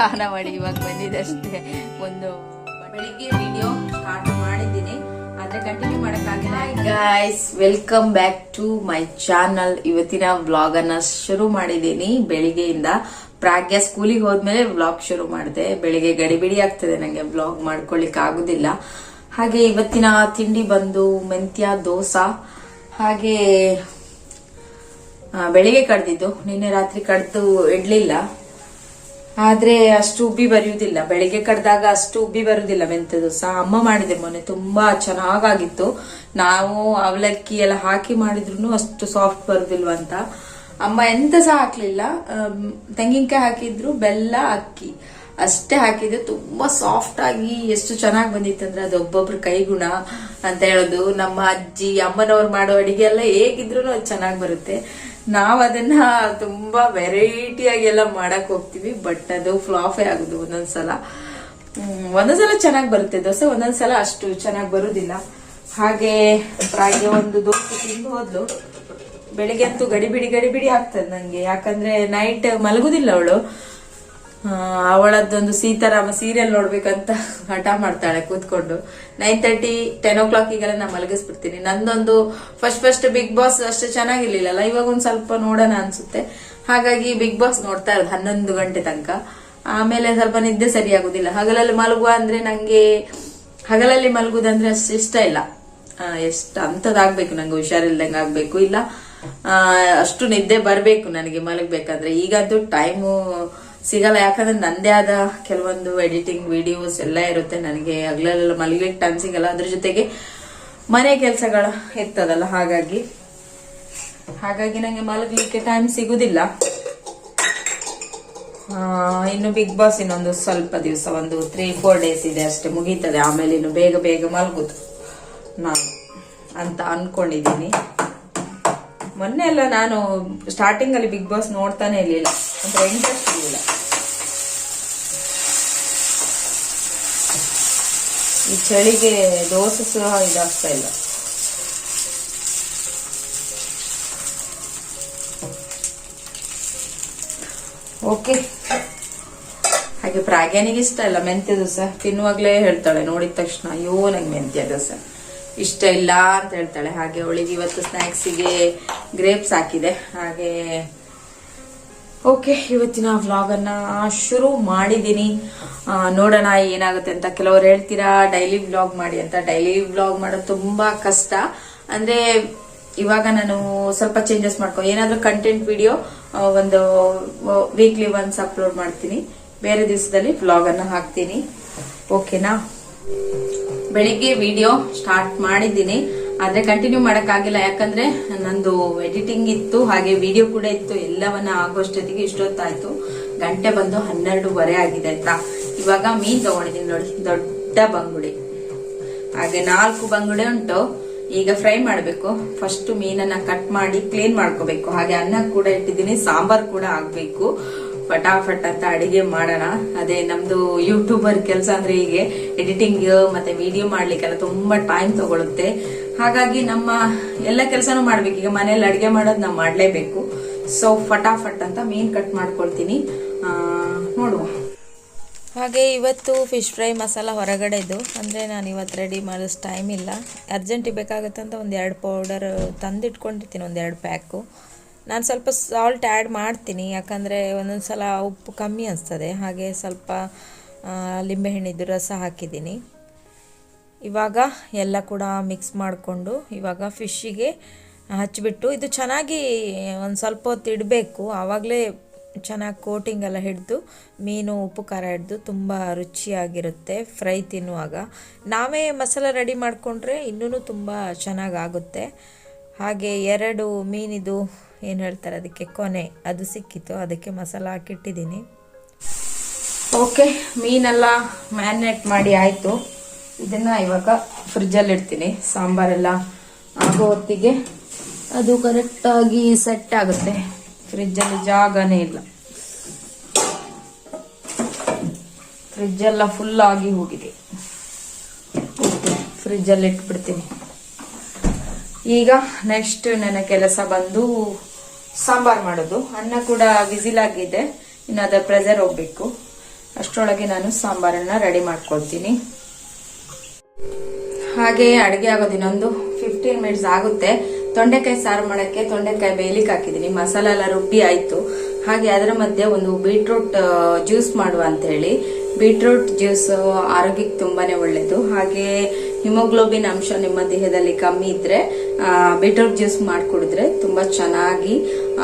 ಸ್ನಾನ ಮಾಡಿ ಇವಾಗ ಬಂದಿದ್ದಷ್ಟೇ. ಒಂದು ಬೆಳಿಗ್ಗೆ ವಿಡಿಯೋ ಸ್ಟಾರ್ಟ್ ಮಾಡಿದ್ದೀನಿ. ಆದ್ರೆ continue ಮಾಡಕ್ಕಾಗಿಲ್ಲ. Guys welcome back to my channel ಇವತ್ತಿನ ವ್ಲಾಗ್ ಅನ್ನ ಶುರು ಮಾಡಿದ್ದೀನಿ. ಬೆಳಿಗ್ಗೆಯಿಂದ ಪ್ರಾಗ್ಯ ಸ್ಕೂಲಿಗೆ ಹೋದ್ಮೇಲೆ ವ್ಲಾಗ್ ಶುರು ಮಾಡಿದೆ. ಬೆಳಿಗ್ಗೆ ಗಡಿಬಿಡಿ ಆಗ್ತದೆ, ನಂಗೆ ವ್ಲಾಗ್ ಮಾಡ್ಕೊಳ್ಲಿಕ್ಕೆ ಆಗುದಿಲ್ಲ. ಹಾಗೆ ಇವತ್ತಿನ ತಿಂಡಿ ಬಂದು ಮೆಂತ್ಯ, ದೋಸಾ. ಹಾಗೆ ಬೆಳಿಗ್ಗೆ ಕಡ್ದಿದ್ದು. ನಿನ್ನೆ ರಾತ್ರಿ ಕಡ್ದು ಇಡ್ಲಿಲ್ಲ. ಆದ್ರೆ ಅಷ್ಟು ಉಬ್ಬಿ ಬರೆಯುವುದಿಲ್ಲ. ಬೆಳಿಗ್ಗೆ ಕಡ್ದಾಗ ಅಷ್ಟು ಉಬ್ಬಿ ಬರುವುದಿಲ್ಲ. ಮೆಂತ್ಯ ದೋಸೆ ಅಮ್ಮ ಮಾಡಿದೆ ಮೊನ್ನೆ. ತುಂಬಾ ಚೆನ್ನಾಗಾಗಿತ್ತು. ನಾವು ಅವಲಕ್ಕಿ ಎಲ್ಲ ಹಾಕಿ ಮಾಡಿದ್ರು ಅಷ್ಟು ಸಾಫ್ಟ್ ಬರುದಿಲ್ವಂತ ಅಮ್ಮ ಎಂತ ಸಹ ಹಾಕ್ಲಿಲ್ಲ. ತೆಂಗಿನಕಾಯಿ ಹಾಕಿದ್ರು, ಬೆಲ್ಲ, ಅಕ್ಕಿ. ಅಷ್ಟೇ ಹಾಕಿದ್ರೆ. ತುಂಬಾ ಸಾಫ್ಟ್ ಆಗಿ ಎಷ್ಟು ಚೆನ್ನಾಗಿ ಬಂದಿತ್ತು ಅಂದ್ರೆ ಅದು ಒಬ್ಬೊಬ್ರ ಕೈಗುಣ ಅಂತ ಹೇಳೋದು. ನಮ್ಮ ಅಜ್ಜಿ, ಅಮ್ಮನವ್ರು ಮಾಡೋ ಅಡಿಗೆ ಎಲ್ಲ ಹೇಗಿದ್ರು ಅದು ಚೆನ್ನಾಗಿ ಬರುತ್ತೆ. ನಾವ್ ಅದನ್ನ ತುಂಬಾ ವೆರೈಟಿ ಆಗಿ ಎಲ್ಲ ಮಾಡಕ್ ಹೋಗ್ತೀವಿ ಬಟ್ ಅದು ಫ್ಲಾಫೇ ಆಗುದು ಒಂದೊಂದ್ಸಲ. ಒಂದೊಂದ್ಸಲ ಚೆನ್ನಾಗಿ ಬರುತ್ತೆ, ದೋಸೆ ಒಂದೊಂದ್ಸಲ ಅಷ್ಟು ಚೆನ್ನಾಗಿ ಬರುದಿಲ್ಲ. ಹಾಗೆ ಪ್ರಾಯ ಒಂದು ದೋಸೆ ತಿಂದು ಹೋದ್ಲು. ಬೆಳಿಗ್ಗೆ ಅಂತೂ ಗಡಿಬಿಡಿ ಗಡಿಬಿಡಿ ಆಗ್ತದೆ ನಂಗೆ, ಯಾಕಂದ್ರೆ ನೈಟ್ ಮಲಗುದಿಲ್ಲ ಅವಳು. ಅವಳದ್ದೊಂದು ಸೀತಾರಾಮ ಸೀರಿಯಲ್ ನೋಡ್ಬೇಕಂತ ಹಠ ಮಾಡ್ತಾಳೆ ಕೂತ್ಕೊಂಡು. ನೈನ್ ತರ್ಟಿ ಟೆನ್ ಓ ಕ್ಲಾಕಿಗೆಲ್ಲ ನಾ ಮಲಗಿಸ್ಬಿಡ್ತೀನಿ. ನಂದೊಂದು ಫಸ್ಟ್ ಫಸ್ಟ್ ಬಿಗ್ ಬಾಸ್ ಅಷ್ಟು ಚೆನ್ನಾಗಿರ್ಲಿಲ್ಲಲ್ಲ, ಇವಾಗ ಒಂದು ಸ್ವಲ್ಪ ನೋಡೋಣ ಅನ್ಸುತ್ತೆ. ಹಾಗಾಗಿ ಬಿಗ್ ಬಾಸ್ ನೋಡ್ತಾ ಇರೋದು ಹನ್ನೊಂದು ಗಂಟೆ ತನಕ. ಆಮೇಲೆ ಸ್ವಲ್ಪ ನಿದ್ದೆ ಸರಿಯಾಗುದಿಲ್ಲ. ಹಗಲಲ್ಲಿ ಮಲಗುವ ಅಂದ್ರೆ ನಂಗೆ ಹಗಲಲ್ಲಿ ಮಲಗುದಂದ್ರೆ ಅಷ್ಟು ಇಷ್ಟ ಇಲ್ಲ. ಎಷ್ಟು ಅಂತದಾಗ್ಬೇಕು ನಂಗೆ ಹುಷಾರಿಲ್ದಂಗೆ ಆಗ್ಬೇಕು. ಇಲ್ಲ ಅಷ್ಟು ನಿದ್ದೆ ಬರ್ಬೇಕು ನನಗೆ ಮಲಗ್ಬೇಕಂದ್ರೆ. ಈಗಂತೂ ಟೈಮು ಸಿಗಲ್ಲ, ಯಾಕಂದ್ರೆ ನಂದೇ ಆದ ಕೆಲವೊಂದು ಎಡಿಟಿಂಗ್ ವಿಡಿಯೋಸ್ ಎಲ್ಲ ಇರುತ್ತೆ. ನನಗೆ ಹಗಲೆಲ್ಲ ಮಲಗ್ಲಿಕ್ಕೆ ಟೈಮ್ ಸಿಗಲ್ಲ. ಅದ್ರ ಜೊತೆಗೆ ಮನೆ ಕೆಲಸಗಳ ಇರ್ತದಲ್ಲ, ಹಾಗಾಗಿ. ಹಾಗಾಗಿ ನಂಗೆ ಮಲಗಲಿಕ್ಕೆ ಟೈಮ್ ಸಿಗುದಿಲ್ಲ. ಇನ್ನು ಬಿಗ್ ಬಾಸ್ ಇನ್ನೊಂದು ಸ್ವಲ್ಪ ದಿವಸ, ಒಂದು ತ್ರೀ ಫೋರ್ ಡೇಸ್ ಇದೆ ಅಷ್ಟೇ ಮುಗೀತದೆ. ಆಮೇಲೆ ಇನ್ನು ಬೇಗ ಬೇಗ ಮಲಗುದು ನಾನು ಅಂತ ಅನ್ಕೊಂಡಿದ್ದೀನಿ. ಮೊನ್ನೆ ಎಲ್ಲ ನಾನು ಸ್ಟಾರ್ಟಿಂಗ್ ಅಲ್ಲಿ ಬಿಗ್ ಬಾಸ್ ನೋಡ್ತಾನೆ ಇರ್ಲಿಲ್ಲ. ಈ ಚಳಿಗೆ ದೋಸೆ ಸಹ ಇದಾಗ್ತಾ ಇಲ್ಲ. ಓಕೆ. ಹಾಗೆ ಪ್ರಾಗ್ಯಾನಿಗೆ ಇಷ್ಟ ಇಲ್ಲ, ಮೆಂತ್ಯ ದೋಸೆ. ತಿನ್ನುವಾಗ್ಲೇ ಹೇಳ್ತಾಳೆ, ನೋಡಿದ ತಕ್ಷಣ, ಅಯ್ಯೋ, ನಂಗೆ ಮೆಂತ್ಯ ದೋಸೆ. ಇಷ್ಟ ಇಲ್ಲ ಅಂತ ಹೇಳ್ತಾಳೆ. ಹಾಗೆ ಅವಳಿಗೆ ಇವತ್ತು ಸ್ನ್ಯಾಕ್ಸಿಗೆ ಗ್ರೇಪ್ಸ್ ಹಾಕಿದೆ. ಹಾಗೆ ಓಕೆ, ಇವತ್ತಿನ ವ್ಲಾಗ್ ಅನ್ನ ಶುರು ಮಾಡಿದ್ದೀನಿ. ನೋಡೋಣ ಏನಾಗುತ್ತೆ ಅಂತ ಕೆಲವರು ಹೇಳ್ತೀರಾ ಡೈಲಿ ವ್ಲಾಗ್ ಮಾಡಿ ಅಂತ. ಡೈಲಿ ವ್ಲಾಗ್ ಮಾಡೋದು ತುಂಬಾ ಕಷ್ಟ. ಅಂದ್ರೆ, ಇವಾಗ ನಾನು ಸ್ವಲ್ಪ ಚೇಂಜಸ್ ಮಾಡ್ಕೊ ಏನಾದ್ರೂ ಕಂಟೆಂಟ್ ವಿಡಿಯೋ ಒಂದು ವೀಕ್ಲಿ ಒನ್ಸ್ ಅಪ್ಲೋಡ್ ಮಾಡ್ತೀನಿ. ಬೇರೆ ದಿವಸದಲ್ಲಿ ವ್ಲಾಗ್ ಅನ್ನ ಹಾಕ್ತೀನಿ. ಓಕೆನಾ? ಬೆಳಿಗ್ಗೆ ವಿಡಿಯೋ ಸ್ಟಾರ್ಟ್ ಮಾಡಿದ್ದೀನಿ. ಆದ್ರೆ ಕಂಟಿನ್ಯೂ ಮಾಡಕ್ಕಾಗಿಲ್ಲ. ಯಾಕಂದ್ರೆ ನಂದು ಎಡಿಟಿಂಗ್ ಇತ್ತು, ಹಾಗೆ ವಿಡಿಯೋ ಕೂಡ ಇತ್ತು. ಎಲ್ಲವನ್ನ ಆಗೋಷ್ಟೊತ್ತಿಗೆ ಇಷ್ಟೊತ್ತಾಯ್ತು. ಗಂಟೆ ಬಂದು ಹನ್ನೆರಡೂವರೆ ಆಗಿದೆ ಆಯ್ತಾ? ಇವಾಗ ಮೀನ್ ತಗೊಂಡಿದ್ದೀನಿ ನೋಡಿ. ದೊಡ್ಡ ಬಂಗುಡೆ. ಹಾಗೆ ನಾಲ್ಕು ಬಂಗುಡೆ ಉಂಟು. ಈಗ ಫ್ರೈ ಮಾಡಬೇಕು. ಫಸ್ಟ್ ಮೀನನ್ನ ಕಟ್ ಮಾಡಿ ಕ್ಲೀನ್ ಮಾಡ್ಕೋಬೇಕು. ಹಾಗೆ ಅನ್ನ ಕೂಡ ಇಟ್ಟಿದ್ದೀನಿ, ಸಾಂಬಾರ್ ಕೂಡ ಆಗ್ಬೇಕು. ಫಟಾಫಟ್ ಅಂತ ಅಡಿಗೆ ಮಾಡೋಣ. ಅದೇ ನಮ್ದು ಯೂಟ್ಯೂಬರ್ ಕೆಲಸ ಅಂದ್ರೆ ಹೀಗೆ ಎಡಿಟಿಂಗ್ ಮತ್ತೆ ವಿಡಿಯೋ ಮಾಡ್ಲಿಕ್ಕೆಲ್ಲ ತುಂಬಾ ಟೈಮ್ ತಗೊಳುತ್ತೆ. ಹಾಗಾಗಿ ನಮ್ಮ ಎಲ್ಲ ಕೆಲಸನೂ ಮಾಡ್ಬೇಕು. ಈಗ ಮನೇಲಿ ಅಡಿಗೆ ಮಾಡೋದು ನಾವು ಮಾಡಲೇಬೇಕು. ಸೊ ಫಟಾಫಟ್ ಅಂತ ಮೀನು ಕಟ್ ಮಾಡ್ಕೊಳ್ತೀನಿ. ನೋಡುವ. ಹಾಗೆ ಇವತ್ತು ಫಿಶ್ ಫ್ರೈ ಮಸಾಲ ಹೊರಗಡೆದು ಅಂದರೆ ನಾನು ಇವತ್ತು ರೆಡಿ ಮಾಡೋದು ಟೈಮ್ ಇಲ್ಲ. ಅರ್ಜೆಂಟಿಗೆ ಬೇಕಾಗುತ್ತೆ ಅಂತ ಒಂದು ಪೌಡರ್ ತಂದಿಟ್ಕೊಂಡಿರ್ತೀನಿ, ಒಂದು ಎರಡು ಪ್ಯಾಕು ನಾನು ಸ್ವಲ್ಪ ಸಾಲ್ಟ್ ಆ್ಯಡ್ ಮಾಡ್ತೀನಿ. ಯಾಕಂದರೆ ಒಂದೊಂದು ಸಲ ಉಪ್ಪು ಕಮ್ಮಿ ಅನಿಸ್ತದೆ. ಹಾಗೆ ಸ್ವಲ್ಪ ಲಿಂಬೆಹಣ್ಣಿದ್ದು ರಸ ಹಾಕಿದ್ದೀನಿ. ಇವಾಗ ಎಲ್ಲ ಕೂಡ ಮಿಕ್ಸ್ ಮಾಡಿಕೊಂಡು ಇವಾಗ ಫಿಶ್ಶಿಗೆ ಹಚ್ಚಿಬಿಟ್ಟು ಇದು ಚೆನ್ನಾಗಿ ಒಂದು ಸ್ವಲ್ಪ ಹೊತ್ತು ಇಡಬೇಕು. ಆವಾಗಲೇ ಚೆನ್ನಾಗಿ ಕೋಟಿಂಗ್ ಎಲ್ಲ ಹಿಡಿದು, ಮೀನು, ಉಪ್ಪು, ಖಾರ ಹಿಡಿದು ತುಂಬ ರುಚಿಯಾಗಿರುತ್ತೆ ಫ್ರೈ ತಿನ್ನುವಾಗ. ನಾವೇ ಮಸಾಲ ರೆಡಿ ಮಾಡಿಕೊಂಡ್ರೆ ಇನ್ನೂ ತುಂಬ ಚೆನ್ನಾಗಾಗುತ್ತೆ ಹಾಗೆ ಎರಡು ಮೀನಿದು ಏನು ಹೇಳ್ತಾರೆ ಅದಕ್ಕೆ ಕೊನೆ, ಅದು ಸಿಕ್ಕಿತ್ತು, ಅದಕ್ಕೆ ಮಸಾಲ ಹಾಕಿಟ್ಟಿದ್ದೀನಿ. ಓಕೆ ಮೀನೆಲ್ಲ ಮ್ಯಾರಿನೇಟ್ ಮಾಡಿ ಆಯಿತು. ಇದನ್ನ ಇವಾಗ ಫ್ರಿಜ್ಜಲ್ಲಿ ಇಡ್ತೀನಿ. ಸಾಂಬಾರೆಲ್ಲ ಆಗೋ ಹೊತ್ತಿಗೆ ಅದು ಕರೆಕ್ಟಾಗಿ ಸೆಟ್ ಆಗುತ್ತೆ. ಫ್ರಿಜ್ಜಲ್ಲಿ ಜಾಗನೇ ಇಲ್ಲ. ಫ್ರಿಜ್ಜೆಲ್ಲ ಫುಲ್ ಆಗಿ ಹೋಗಿದೆ. ಫ್ರಿಜ್ಜಲ್ಲಿ ಇಟ್ಬಿಡ್ತೀನಿ. ಈಗ ನೆಕ್ಸ್ಟ್ ನನ್ನ ಕೆಲಸ ಬಂದು ಸಾಂಬಾರ್ ಮಾಡೋದು. ಅನ್ನ ಕೂಡ ವಿಸಿಲ್ ಆಗಿದೆ ಇನ್ನು ಅದರ ಪ್ರೆಸರ್ ಹೋಗ್ಬೇಕು. ಅಷ್ಟರೊಳಗೆ ನಾನು ಸಾಂಬಾರನ್ನ ರೆಡಿ ಮಾಡ್ಕೊಳ್ತೀನಿ. ಹಾಗೆ ಅಡುಗೆ ಆಗೋದು ಇನ್ನೊಂದು ಫಿಫ್ಟೀನ್ ಮಿನಿಟ್ಸ್ ಆಗುತ್ತೆ. ತೊಂಡೆಕಾಯಿ ಸಾರು ಮಾಡಕ್ಕೆ ತೊಂಡೆಕಾಯಿ ಬೇಯಲಿಕ್ಕೆ ಹಾಕಿದ್ದೀನಿ. ಮಸಾಲ ಎಲ್ಲ ರುಬ್ಬಿ ಆಯ್ತು. ಹಾಗೆ ಅದರ ಮಧ್ಯೆ ಒಂದು ಬೀಟ್ರೂಟ್ ಜ್ಯೂಸ್ ಮಾಡುವ ಅಂತ ಹೇಳಿ ಬೀಟ್ರೂಟ್ ಜ್ಯೂಸ್ ಆರೋಗ್ಯಕ್ಕೆ ತುಂಬಾನೇ ಒಳ್ಳೇದು. ಹಾಗೆ ಹಿಮೋಗ್ಲೋಬಿನ್ ಅಂಶ ನಿಮ್ಮ ದೇಹದಲ್ಲಿ ಕಮ್ಮಿ ಇದ್ರೆ ಬೀಟ್ರೂಟ್ ಜ್ಯೂಸ್ ಮಾಡಿಕೊಡಿದ್ರೆ ತುಂಬಾ ಚೆನ್ನಾಗಿ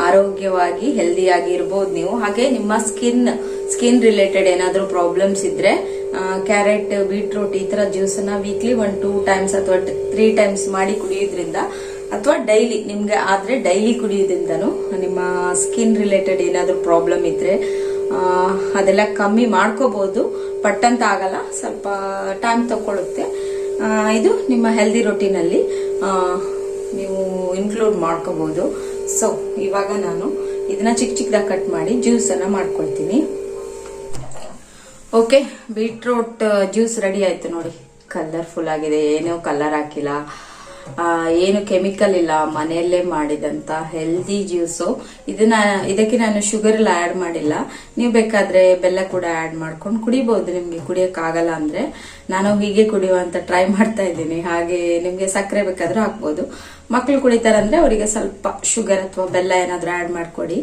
ಆರೋಗ್ಯವಾಗಿ ಹೆಲ್ದಿಯಾಗಿ ಇರ್ಬೋದು ನೀವು. ಹಾಗೆ ನಿಮ್ಮ ಸ್ಕಿನ್ ಸ್ಕಿನ್ ರಿಲೇಟೆಡ್ ಏನಾದರೂ ಪ್ರಾಬ್ಲಮ್ಸ್ ಇದ್ರೆ ಕ್ಯಾರೆಟ್, ಬೀಟ್ರೂಟ್ ಈ ತರ ಜ್ಯೂಸ್ ಅನ್ನ ವೀಕ್ಲಿ ಒನ್ ಟೂ ಟೈಮ್ಸ್ ಅಥವಾ ತ್ರೀ ಟೈಮ್ಸ್ ಮಾಡಿ ಕುಡಿಯೋದ್ರಿಂದ ಅಥವಾ ಡೈಲಿ ನಿಮ್ಗೆ ಆದ್ರೆ ಡೈಲಿ ಕುಡಿಯೋದ್ರಿಂದನೂ ನಿಮ್ಮ ಸ್ಕಿನ್ ರಿಲೇಟೆಡ್ ಏನಾದರೂ ಪ್ರಾಬ್ಲಮ್ ಇದ್ರೆ ಅದೆಲ್ಲ ಕಮ್ಮಿ ಮಾಡ್ಕೋಬಹುದು ಪಟ್ಟಂತ ಆಗಲ್ಲ, ಸ್ವಲ್ಪ ಟೈಮ್ ತಕೊಳ್ಳುತ್ತೆ ಇದು ನಿಮ್ಮ ಹೆಲ್ದಿ ರೊಟೀನಲ್ಲಿ ನೀವು ಇನ್ಕ್ಲೂಡ್ ಮಾಡ್ಕೋಬಹುದು ಸೊ ಇವಾಗ ನಾನು ಇದನ್ನ ಚಿಕ್ಕ ಚಿಕ್ಕದಾಗಿ ಕಟ್ ಮಾಡಿ ಜ್ಯೂಸ್ ಅನ್ನ ಮಾಡ್ಕೊಳ್ತೀನಿ. ಓಕೆ ಬೀಟ್ರೂಟ್ ಜ್ಯೂಸ್ ರೆಡಿ ಆಯ್ತು ನೋಡಿ. ಕಲರ್ಫುಲ್ ಆಗಿದೆ, ಏನೂ ಕಲರ್ ಹಾಕಿಲ್ಲ. ಏನು ಕೆಮಿಕಲ್ ಇಲ್ಲ, ಮನೆಯಲ್ಲೇ ಮಾಡಿದಂತ ಹೆಲ್ದಿ ಜ್ಯೂಸು ಇದನ್ನ, ಇದಕ್ಕೆ ನಾನು ಶುಗರ್ ಎಲ್ಲ ಆಡ್ ಮಾಡಿಲ್ಲ. ನೀವು ಬೇಕಾದ್ರೆ ಬೆಲ್ಲ ಕೂಡ ಆಡ್ ಮಾಡ್ಕೊಂಡು ಕುಡಿಬಹುದು ನಿಮ್ಗೆ ಕುಡಿಯಕ್ ಆಗಲ್ಲ ಅಂದ್ರೆ ನಾನು ಹೀಗೆ ಕುಡಿಯುವಂತ ಟ್ರೈ ಮಾಡ್ತಾ ಇದ್ದೀನಿ. ಹಾಗೆ ನಿಮ್ಗೆ ಸಕ್ಕರೆ ಬೇಕಾದ್ರೂ ಹಾಕ್ಬೋದು. ಮಕ್ಳು ಕುಡಿತಾರಂದ್ರೆ ಅವರಿಗೆ ಸ್ವಲ್ಪ ಶುಗರ್ ಅಥವಾ ಬೆಲ್ಲ ಏನಾದ್ರೂ ಆಡ್ ಮಾಡ್ಕೊಡಿ.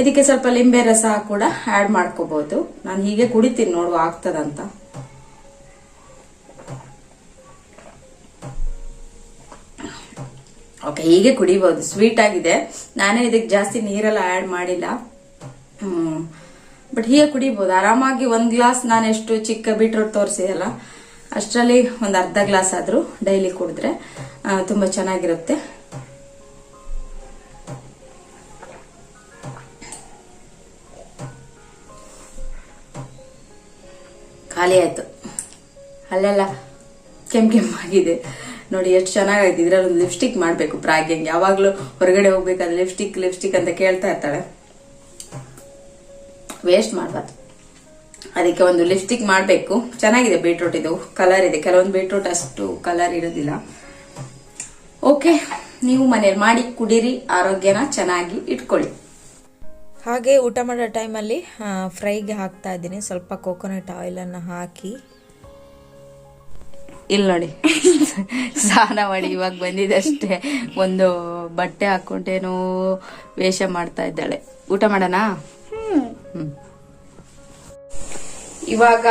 ಇದಕ್ಕೆ ಸ್ವಲ್ಪ ಲಿಂಬೆ ರಸ ಕೂಡ ಆಡ್ ಮಾಡ್ಕೋಬಹುದು ನಾನು ಹೀಗೆ ಕುಡಿತೀನಿ ನೋಡುವ ಆಗ್ತದಂತ. ಓಕೆ ಹೀಗೆ ಕುಡಿಬಹುದು ಸ್ವೀಟ್ ಆಗಿದೆ. ನಾನೇ ಇದಕ್ಕೆ ಜಾಸ್ತಿ ನೀರೆಲ್ಲ ಆಡ್ ಮಾಡಿಲ್ಲ. ಬಟ್ ಹೀಗೆ ಕುಡಿಬಹುದು ಆರಾಮಾಗಿ ಒಂದ್ ಗ್ಲಾಸ್ ನಾನು ಎಷ್ಟು ಚಿಕ್ಕ ಬೀಟ್ರೂಟ್ ತೋರಿಸಿದಲ್ಲ ಅಷ್ಟರಲ್ಲಿ ಒಂದು ಅರ್ಧ ಗ್ಲಾಸ್ ಆದ್ರೂ ಡೈಲಿ ಕುಡಿದ್ರೆ ತುಂಬಾ ಚೆನ್ನಾಗಿರುತ್ತೆ. ಖಾಲಿ ಆಯ್ತು. ಅಲ್ಲೆಲ್ಲ ಕೆಂಪ್ ಕೆಂಪಾಗಿದೆ ನೋಡಿ ಎಷ್ಟು ಇದ್ರಲ್ಲಿ ಒಂದು ಲಿಪ್ಸ್ಟಿಕ್ ಮಾಡಬೇಕು ಪ್ರಾಗ್ಯಂಗೆ ಯಾವಾಗಲೂ ಹೊರಗಡೆ ಹೋಗ್ಬೇಕಾದ್ರೆ ಲಿಪ್ಸ್ಟಿಕ್ ಲಿಪ್ಸ್ಟಿಕ್ ಅಂತ ಕೇಳ್ತಾ ಇರ್ತಾಳೆ. ವೇಸ್ಟ್ ಮಾಡಬಾರ್ದು. ಅದಕ್ಕೆ ಒಂದು ಲಿಪ್ಸ್ಟಿಕ್ ಮಾಡಬೇಕು. ಚೆನ್ನಾಗಿದೆ ಬೀಟ್ರೂಟ್ ಇದು. ಕಲರ್ ಇದೆ. ಕೆಲವೊಂದು ಬೀಟ್ರೂಟ್ ಅಷ್ಟು ಕಲರ್ ಇರೋದಿಲ್ಲ. ಓಕೆ ನೀವು ಮನೇಲಿ ಮಾಡಿ ಕುಡೀರಿ ಆರೋಗ್ಯನ ಚೆನ್ನಾಗಿ ಇಟ್ಕೊಳ್ಳಿ. ಹಾಗೆ ಊಟ ಮಾಡೋ ಟೈಮಲ್ಲಿ ಫ್ರೈಗೆ ಹಾಕ್ತಾ ಇದ್ದೀನಿ. ಸ್ವಲ್ಪ ಕೋಕೋನಟ್ ಆಯಿಲನ್ನು ಹಾಕಿ. ಇಲ್ಲಿ ನೋಡಿ ಸ್ನಾನ ಮಾಡಿ ಇವಾಗ ಬಂದಿದೆ ಅಷ್ಟೇ. ಒಂದು ಬಟ್ಟೆ ಹಾಕೊಂಡೇನೋ ವೇಷ ಮಾಡ್ತಾ ಇದ್ದಾಳೆ. ಊಟ ಮಾಡೋಣ? ಇವಾಗ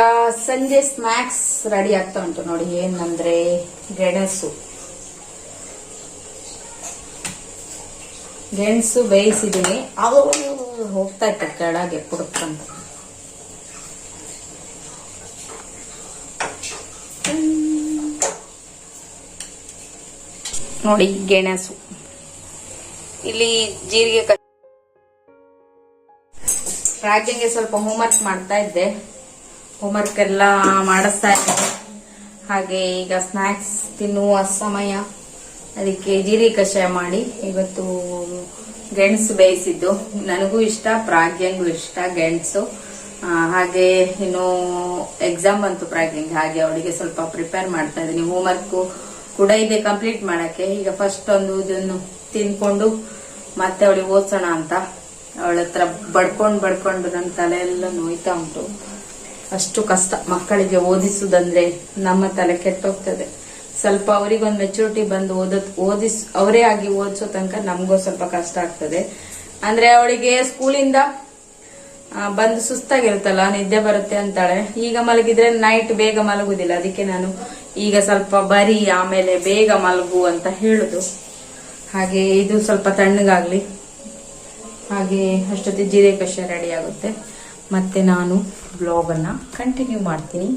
ಸಂಜೆ ಸ್ನಾಕ್ಸ್ ರೆಡಿ ಆಗ್ತಾ ಉಂಟು ನೋಡಿ ಏನಂದ್ರೆ ಗೆಣಸು. ಗೆಣಸು ಬೇಯಿಸಿದೀನಿ ಅವು ಹೋಗ್ತಾ ಇತ್ತು, ಕೆಳಗೆ ಪುಡುಕ್ಕಂತ ನೋಡಿ, ಗೆಣಸು. ಇಲ್ಲಿ ಜೀರಿಗೆ ರಾಜ್ಯಂಗೆ ಸ್ವಲ್ಪ ಹೋಮ್ವರ್ಕ್ ಮಾಡ್ತಾ ಇದ್ದೆ. ಹೋಮ್ವರ್ಕ್ ಎಲ್ಲ ಮಾಡಿಸ್ತಾ ಇದ್ದೆ. ಹಾಗೆ ಈಗ ಸ್ನಾಕ್ಸ್ ತಿನ್ನುವ ಸಮಯ. ಅದಕ್ಕೆ ಜೀರಿಗೆ ಕಷಾಯ ಮಾಡಿ. ಇವತ್ತು ಗೆಣಸು ಬೇಯಿಸಿದ್ದು. ನನಗೂ ಇಷ್ಟ ಪ್ರಾಗ್ಯಂಗೂ ಇಷ್ಟ ಗೆಣಸು. ಹಾಗೆ ಇನ್ನು ಎಕ್ಸಾಮ್ ಬಂತು ಪ್ರಾಗ್ಯಂಗೆ ಹಾಗೆ ಅವಳಿಗೆ ಸ್ವಲ್ಪ ಪ್ರಿಪೇರ್ ಮಾಡ್ತಾ ಇದ್ದೀನಿ. ಹೋಮ್ವರ್ಕು ಕೂಡ ಇದೆ ಕಂಪ್ಲೀಟ್ ಮಾಡಕ್ಕೆ. ಈಗ ಫಸ್ಟ್ ಒಂದು ಇದನ್ನು ತಿನ್ಕೊಂಡು ಮತ್ತೆ ಅವಳಿಗೆ ಓದ್ಸೋಣ ಅಂತ. ಅವಳ ಹತ್ರ ಬಡ್ಕೊಂಡು ಬಡ್ಕೊಂಡು ನನ್ನ ತಲೆ ಎಲ್ಲ ನೋಯ್ತಾ ಉಂಟು. ಅಷ್ಟು ಕಷ್ಟ ಮಕ್ಕಳಿಗೆ ಓದಿಸುವುದಂದ್ರೆ ನಮ್ಮ ತಲೆ ಕೆಟ್ಟೋಗ್ತದೆ. ಸ್ವಲ್ಪ ಅವರಿಗೊಂದು ಮೆಚುರಿಟಿ ಬಂದು ಓದೋದ್, ಓದಿಸ್, ಅವರೇ ಆಗಿ ಓದಿಸೋ ತನಕ ನಮಗೂ ಸ್ವಲ್ಪ ಕಷ್ಟ ಆಗ್ತದೆ. ಅಂದ್ರೆ ಅವಳಿಗೆ ಸ್ಕೂಲಿಂದ ಬಂದು ಸುಸ್ತಾಗಿರುತ್ತಲ್ಲ, ನಿದ್ದೆ ಬರುತ್ತೆ ಅಂತಾಳೆ. ಈಗ ಮಲಗಿದ್ರೆ ನೈಟ್ ಬೇಗ ಮಲಗುದಿಲ್ಲ. ಅದಕ್ಕೆ ನಾನು ಈಗ ಸ್ವಲ್ಪ ಬರಿ, ಆಮೇಲೆ ಬೇಗ ಮಲಗು ಅಂತ ಹೇಳುದು. ಹಾಗೆ ಇದು ಸ್ವಲ್ಪ ತಣ್ಣಗಾಗ್ಲಿ. ಹಾಗೆ ಅಷ್ಟೊತ್ತಿಗೆ ಜೀರೆ ಕಷಾಯ ರೆಡಿ ಆಗುತ್ತೆ. ಮತ್ತೆ ನಾನು ಬ್ಲಾಗ್ ಅನ್ನ ಕಂಟಿನ್ಯೂ ಮಾಡ್ತೀನಿ.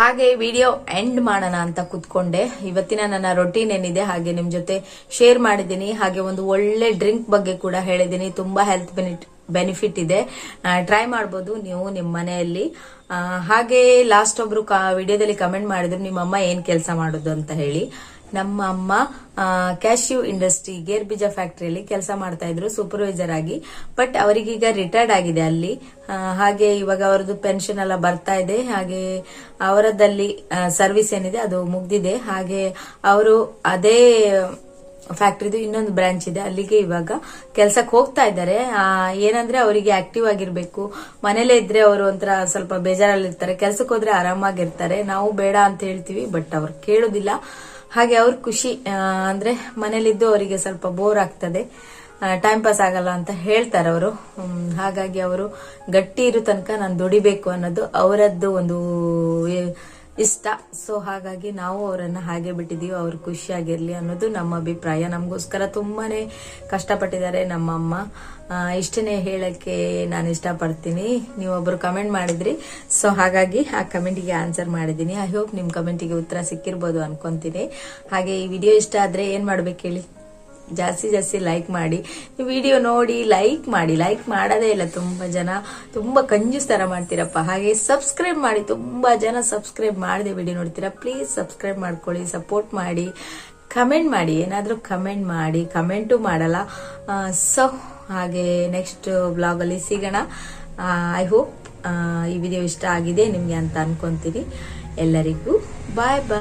ಹಾಗೆ ವಿಡಿಯೋ ಎಂಡ್ ಮಾಡೋಣ ಅಂತ ಕುತ್ಕೊಂಡೆ. ಇವತ್ತಿನ ನನ್ನ ರೊಟೀನ್ ಏನಿದೆ ಹಾಗೆ ನಿಮ್ ಜೊತೆ ಶೇರ್ ಮಾಡಿದ್ದೀನಿ. ಹಾಗೆ ಒಂದು ಒಳ್ಳೆ ಡ್ರಿಂಕ್ ಬಗ್ಗೆ ಕೂಡ ಹೇಳಿದ್ದೀನಿ. ತುಂಬಾ ಹೆಲ್ತ್ ಬೆನಿಟ್ ಬೆನಿಫಿಟ್ ಇದೆ. ಟ್ರೈ ಮಾಡ್ಬೋದು ನೀವು ನಿಮ್ಮ ಮನೆಯಲ್ಲಿ. ಹಾಗೆ ಲಾಸ್ಟ್ ಒಬ್ರು ವಿಡಿಯೋದಲ್ಲಿ ಕಮೆಂಟ್ ಮಾಡಿದ್ರು, ನಿಮ್ಮ ಅಮ್ಮ ಏನ್ ಕೆಲಸ ಮಾಡೋದು ಅಂತ ಹೇಳಿ. ನಮ್ಮ ಅಮ್ಮ ಕ್ಯಾಶ್ಯೂ ಇಂಡಸ್ಟ್ರಿ ಗೇರ್ ಬೀಜ ಫ್ಯಾಕ್ಟರಿಯಲ್ಲಿ ಕೆಲಸ ಮಾಡ್ತಾ ಇದ್ರು ಸೂಪರ್ವೈಸರ್ ಆಗಿ. ಬಟ್ ಅವರಿಗೀಗ ರಿಟೈರ್ಡ್ ಆಗಿದೆ ಅಲ್ಲಿ. ಹಾಗೆ ಇವಾಗ ಅವರದ್ದು ಪೆನ್ಷನ್ ಎಲ್ಲ ಬರ್ತಾ ಇದೆ. ಹಾಗೆ ಅವರದಲ್ಲಿ ಸರ್ವಿಸ್ ಏನಿದೆ ಅದು ಮುಗ್ದಿದೆ. ಹಾಗೆ ಅವರು ಅದೇ ಫ್ಯಾಕ್ಟ್ರಿದು ಇನ್ನೊಂದು ಬ್ರಾಂಚ್ ಇದೆ. ಅಲ್ಲಿಗೆ ಇವಾಗ ಕೆಲ್ಸಕ್ಕೆ ಹೋಗ್ತಾ ಇದ್ದಾರೆ. ಏನಂದ್ರೆ ಅವರಿಗೆ ಆಕ್ಟಿವ್ ಆಗಿರ್ಬೇಕು. ಮನೇಲೇ ಇದ್ರೆ ಅವರು ಒಂಥರ ಸ್ವಲ್ಪ ಬೇಜಾರಲ್ಲಿರ್ತಾರೆ. ಕೆಲ್ಸಕ್ಕೆ ಹೋದ್ರೆ ಆರಾಮಾಗಿರ್ತಾರೆ. ನಾವು ಬೇಡ ಅಂತ ಹೇಳ್ತೀವಿ ಬಟ್ ಅವ್ರು ಕೇಳೋದಿಲ್ಲ. ಹಾಗೆ ಅವ್ರ ಖುಷಿ ಅಂದ್ರೆ ಮನೇಲಿದ್ದು ಅವರಿಗೆ ಸ್ವಲ್ಪ ಬೋರ್ ಆಗ್ತದೆ. ಟೈಮ್ ಪಾಸ್ ಆಗಲ್ಲ ಅಂತ ಹೇಳ್ತಾರೆ ಅವರು. ಹಾಗಾಗಿ ಅವರು ಗಟ್ಟಿ ಇರೋ ತನಕ ನಾನು ದುಡಿಬೇಕು ಅನ್ನೋದು ಅವರದ್ದು ಒಂದು ಇಷ್ಟ. ಸೊ ಹಾಗಾಗಿ ನಾವು ಅವರನ್ನ ಹಾಗೆ ಬಿಟ್ಟಿದೀವಿ. ಅವ್ರು ಖುಷಿಯಾಗಿರ್ಲಿ ಅನ್ನೋದು ನಮ್ಮ ಅಭಿಪ್ರಾಯ. ನಮಗೋಸ್ಕರ ತುಂಬಾನೇ ಕಷ್ಟಪಟ್ಟಿದ್ದಾರೆ ನಮ್ಮಮ್ಮ. ಇಷ್ಟನೇ ಹೇಳಕ್ಕೆ ನಾನು ಇಷ್ಟಪಡ್ತೀನಿ. ನೀವೊಬ್ರು ಕಮೆಂಟ್ ಮಾಡಿದ್ರಿ. ಸೊ ಹಾಗಾಗಿ ಆ ಕಮೆಂಟಿಗೆ ಆನ್ಸರ್ ಮಾಡಿದ್ದೀನಿ. ಐ ಹೋಪ್ ನಿಮ್ಮ ಕಮೆಂಟಿಗೆ ಉತ್ತರ ಸಿಕ್ಕಿರ್ಬೋದು ಅನ್ಕೊಂತೀನಿ. ಹಾಗೆ ಈ ವಿಡಿಯೋ ಇಷ್ಟ ಆದ್ರೆ ಏನು ಮಾಡ್ಬೇಕು ಹೇಳಿ? ಜಾಸ್ತಿ ಜಾಸ್ತಿ ಲೈಕ್ ಮಾಡಿ. ವಿಡಿಯೋ ನೋಡಿ ಲೈಕ್ ಮಾಡಿ. ಲೈಕ್ ಮಾಡೋದೇ ಇಲ್ಲ, ತುಂಬ ಜನ ತುಂಬ ಕಂಜೂಸ್ ಥರ ಮಾಡ್ತೀರಪ್ಪ. ಹಾಗೆ ಸಬ್ಸ್ಕ್ರೈಬ್ ಮಾಡಿ. ತುಂಬ ಜನ ಸಬ್ಸ್ಕ್ರೈಬ್ ಮಾಡಿದೆ ವಿಡಿಯೋ ನೋಡ್ತೀರಾ? ಪ್ಲೀಸ್ ಸಬ್ಸ್ಕ್ರೈಬ್ ಮಾಡ್ಕೊಳ್ಳಿ ಸಪೋರ್ಟ್ ಮಾಡಿ. ಕಮೆಂಟ್ ಮಾಡಿ. ಏನಾದರೂ ಕಮೆಂಟ್ ಮಾಡಿ. ಕಮೆಂಟು ಮಾಡಲ್ಲ. ಸೊ ಹಾಗೆ ನೆಕ್ಸ್ಟ್ ಬ್ಲಾಗಲ್ಲಿ ಸಿಗೋಣ. ಐ ಹೋಪ್ ಈ ವಿಡಿಯೋ ಇಷ್ಟ ಆಗಿದೆ ನಿಮಗೆ ಅಂತ ಅನ್ಕೊಂತೀನಿ. ಎಲ್ಲರಿಗೂ ಬಾಯ್ ಬಾಯ್